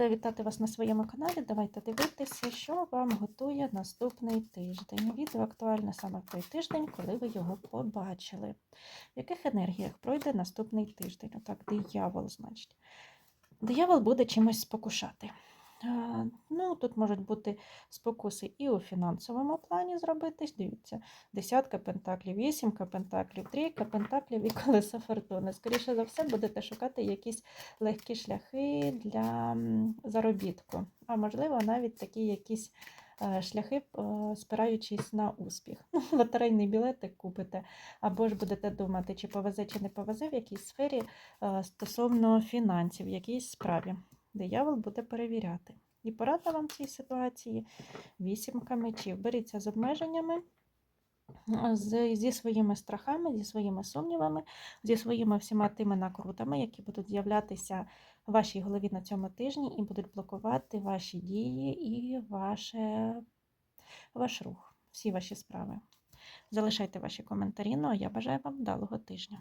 Рада Вітати вас на своєму каналі. Давайте дивитися, що вам готує наступний тиждень. Відео актуальне саме в той тиждень, коли ви його побачили. В яких енергіях пройде наступний тиждень? Отак, диявол, значить. Диявол буде чимось спокушати. А, Ну, Тут можуть бути спокуси і у фінансовому плані зробитись. Дивіться, десятка пентаклів, вісімка пентаклів, трійка пентаклів і колесо фортуни. Скоріше за все, будете шукати якісь легкі шляхи для заробітку, а можливо, навіть такі якісь е, шляхи, е, спираючись на успіх. Ну, Лотерейний білетик купите, або ж будете думати, чи повезе, чи не повезе в якійсь сфері е, стосовно фінансів, в якійсь справі. Диявол буде перевіряти. І порада вам в цій ситуації вісімка мечів. Беріться з обмеженнями, з, зі своїми страхами, зі своїми сумнівами, зі своїми всіма тими накрутами, які будуть з'являтися в вашій голові на цьому тижні і будуть блокувати ваші дії і ваше, ваш рух, всі ваші справи. Залишайте ваші коментарі, ну а я бажаю вам вдалого тижня.